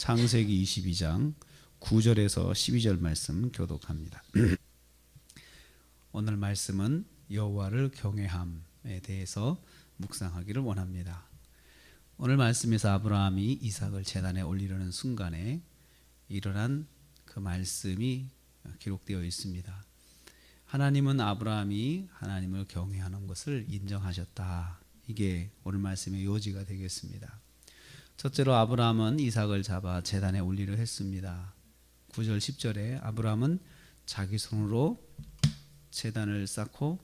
창세기 22장 9절에서 12절 말씀 교독합니다. 오늘 말씀은 여호와를 경외함에 대해서 묵상하기를 원합니다. 오늘 말씀에서 아브라함이 이삭을 제단에 올리려는 순간에 일어난 그 말씀이 기록되어 있습니다. 하나님은 아브라함이 하나님을 경외하는 것을 인정하셨다. 이게 오늘 말씀의 요지가 되겠습니다. 첫째로 아브라함은 이삭을 잡아 제단에 올리려 했습니다. 9절 10절에 아브라함은 자기 손으로 제단을 쌓고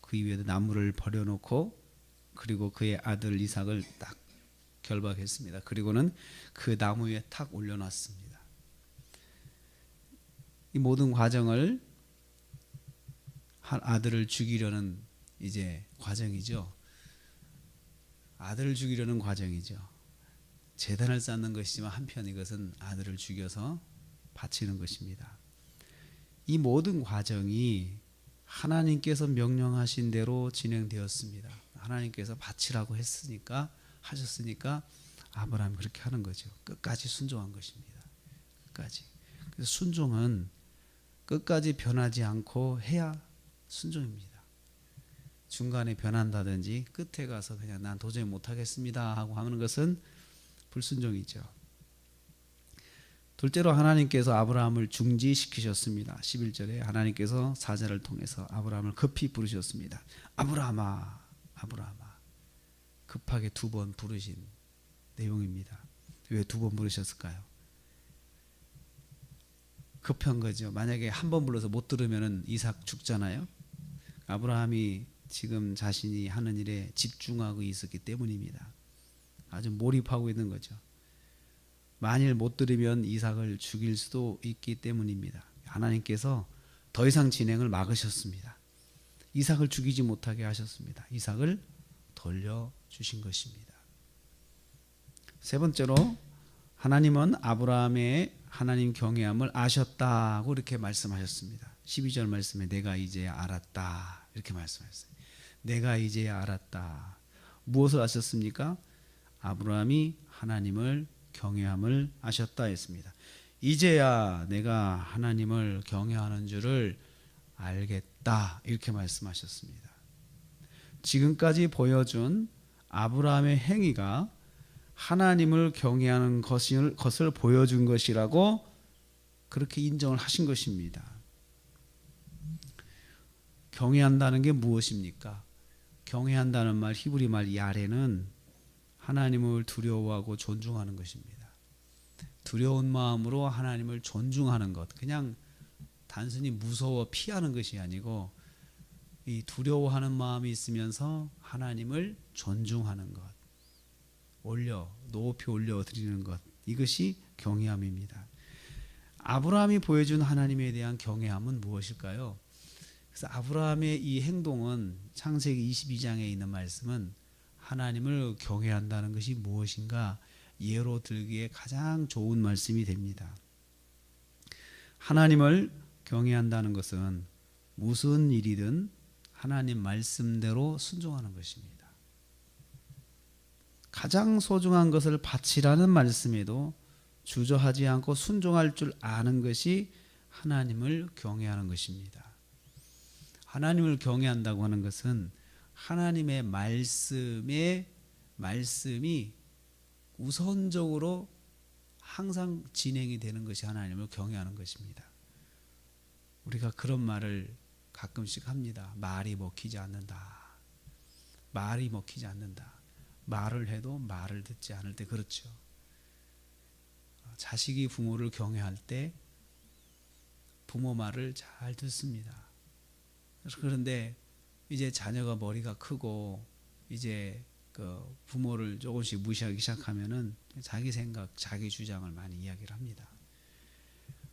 그 위에 나무를 버려놓고 그리고 그의 아들 이삭을 딱 결박했습니다. 그리고는 그 나무 위에 탁 올려놨습니다. 이 모든 과정을 아들을 죽이려는 이제 과정이죠. 아들을 죽이려는 과정이죠. 재단을 쌓는 것이지만 한편 이것은 아들을 죽여서 바치는 것입니다. 이 모든 과정이 하나님께서 명령하신 대로 진행되었습니다. 하나님께서 바치라고 했으니까 하셨으니까 아브라함이 그렇게 하는 거죠. 끝까지 순종한 것입니다. 끝까지. 그래서 순종은 끝까지 변하지 않고 해야 순종입니다. 중간에 변한다든지 끝에 가서 그냥 난 도저히 못하겠습니다 하고 하는 것은 불순종이죠. 둘째로 하나님께서 아브라함을 중지시키셨습니다. 11절에 하나님께서 사자를 통해서 아브라함을 급히 부르셨습니다. 아브라함아, 아브라함아. 급하게 두 번 부르신 내용입니다. 왜 두 번 부르셨을까요? 급한 거죠. 만약에 한 번 불러서 못 들으면 이삭 죽잖아요. 아브라함이 지금 자신이 하는 일에 집중하고 있었기 때문입니다. 아주 몰입하고 있는 거죠. 만일 못 들으면 이삭을 죽일 수도 있기 때문입니다. 하나님께서 더 이상 진행을 막으셨습니다. 이삭을 죽이지 못하게 하셨습니다. 이삭을 돌려 주신 것입니다. 세 번째로 하나님은 아브라함의 하나님 경외함을 아셨다고 이렇게 말씀하셨습니다. 12절 말씀에 내가 이제 알았다 이렇게 말씀하셨어요. 내가 이제 알았다. 무엇을 아셨습니까? 아브라함이 하나님을 경외함을 아셨다 했습니다. 이제야 내가 하나님을 경외하는 줄을 알겠다 이렇게 말씀하셨습니다. 지금까지 보여준 아브라함의 행위가 하나님을 경외하는 것을, 것을 보여준 것이라고 그렇게 인정을 하신 것입니다. 경외한다는 게 무엇입니까? 경외한다는 말 히브리 말 야레는 하나님을 두려워하고 존중하는 것입니다. 두려운 마음으로 하나님을 존중하는 것. 그냥 단순히 무서워 피하는 것이 아니고 이 두려워하는 마음이 있으면서 하나님을 존중하는 것. 올려 높이 올려 드리는 것. 이것이 경외함입니다. 아브라함이 보여준 하나님에 대한 경외함은 무엇일까요? 그래서 아브라함의 이 행동은 창세기 22장에 있는 말씀은 하나님을 경외한다는 것이 무엇인가 예로 들기에 가장 좋은 말씀이 됩니다. 하나님을 경외한다는 것은 무슨 일이든 하나님 말씀대로 순종하는 것입니다. 가장 소중한 것을 바치라는 말씀에도 주저하지 않고 순종할 줄 아는 것이 하나님을 경외하는 것입니다. 하나님을 경외한다고 하는 것은 하나님의 말씀의 말씀이 우선적으로 항상 진행이 되는 것이 하나님을 경외하는 것입니다. 우리가 그런 말을 가끔씩 합니다. 말이 먹히지 않는다. 말이 먹히지 않는다. 말을 해도 말을 듣지 않을 때 그렇죠. 자식이 부모를 경외할 때 부모 말을 잘 듣습니다. 그런데 이제 자녀가 머리가 크고 이제 그 부모를 조금씩 무시하기 시작하면은 자기 생각, 자기 주장을 많이 이야기를 합니다.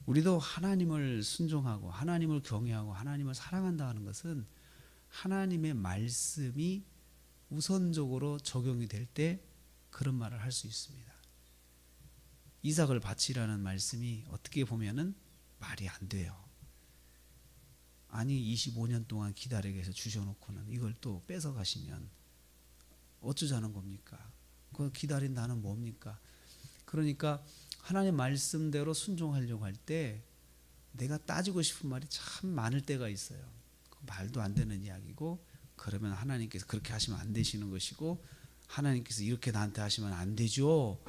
우리도 하나님을 순종하고 하나님을 경외하고 하나님을 사랑한다 하는 것은 하나님의 말씀이 우선적으로 적용이 될 때 그런 말을 할 수 있습니다. 이삭을 바치라는 말씀이 어떻게 보면은 말이 안 돼요. 아니 25년 동안 기다리게 해서 주셔놓고는 이걸 또 뺏어 가시면 어쩌자는 겁니까? 그 기다린 나는 뭡니까? 그러니까 하나님 말씀대로 순종하려고 할 때 내가 따지고 싶은 말이 참 많을 때가 있어요. 그 말도 안 되는 이야기고 그러면 하나님께서 그렇게 하시면 안 되시는 것이고 하나님께서 이렇게 나한테 하시면 안 되죠.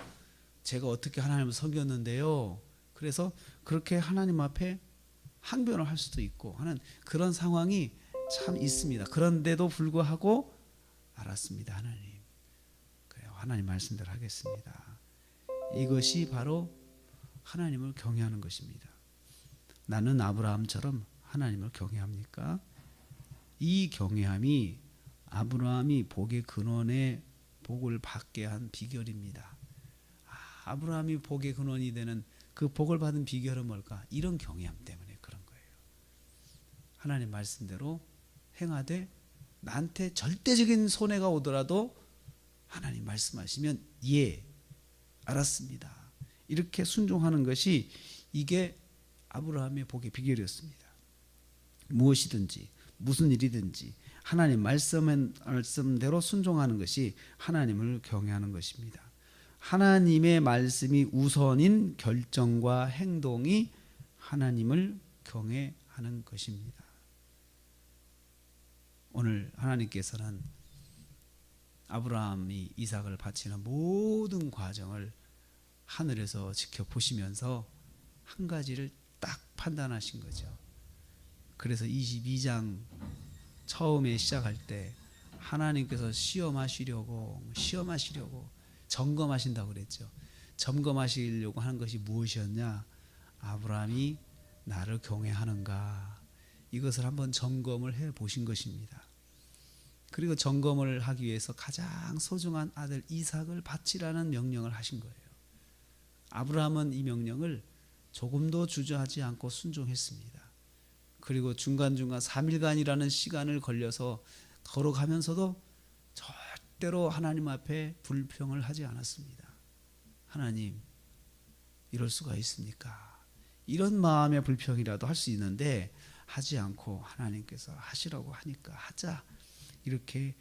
제가 어떻게 하나님을 섬겼는데요. 그래서 그렇게 하나님 앞에 항변을 할 수도 있고 하는 그런 상황이 참 있습니다. 그런데도 불구하고 알았습니다, 하나님. 그래요. 하나님 말씀대로 하겠습니다. 이것이 바로 하나님을 경외하는 것입니다. 나는 아브라함처럼 하나님을 경외합니까? 이 경외함이 아브라함이 복의 근원의 복을 받게 한 비결입니다. 아, 아브라함이 복의 근원이 되는 그 복을 받은 비결은 뭘까? 이런 경외함 때문에. 하나님 말씀대로 행하되 나한테 절대적인 손해가 오더라도 하나님 말씀하시면 예 알았습니다. 이렇게 순종하는 것이 이게 아브라함의 복의 비결이었습니다. 무엇이든지 무슨 일이든지 하나님 말씀 말씀대로 순종하는 것이 하나님을 경외하는 것입니다. 하나님의 말씀이 우선인 결정과 행동이 하나님을 경외하는 것입니다. 오늘 하나님께서는 아브라함이 이삭을 바치는 모든 과정을 하늘에서 지켜보시면서 한 가지를 딱 판단하신 거죠. 그래서 22장 처음에 시작할 때 하나님께서 시험하시려고 시험하시려고 점검하신다고 그랬죠. 점검하시려고 하는 것이 무엇이었냐? 아브라함이 나를 경외하는가? 이것을 한번 점검을 해 보신 것입니다. 그리고 점검을 하기 위해서 가장 소중한 아들 이삭을 바치라는 명령을 하신 거예요. 아브라함은 이 명령을 조금도 주저하지 않고 순종했습니다. 그리고 중간중간 3일간이라는 시간을 걸려서 걸어가면서도 절대로 하나님 앞에 불평을 하지 않았습니다. 하나님, 이럴 수가 있습니까? 이런 마음의 불평이라도 할 수 있는데 하지 않고 하나님께서 하시라고 하니까 하자. 이렇게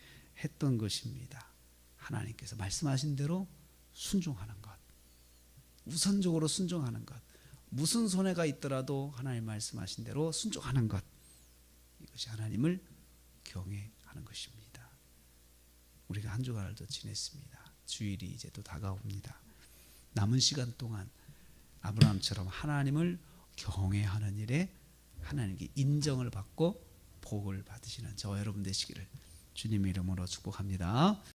했던 것입니다. 하나님께서 말씀하신 대로 순종하는 것. 우선적으로 순종하는 것. 무슨 손해가 있더라도 하나님 말씀하신 대로 순종하는 것. 이것이 하나님을 경외하는 것입니다. 우리가 한 주간을 더 지냈습니다. 주일이 이제 또 다가옵니다. 남은 시간 동안 아브라함처럼 하나님을 경외하는 일에 하나님께 인정을 받고 복을 받으시는 저와 여러분 되시기를 주님의 이름으로 축복합니다.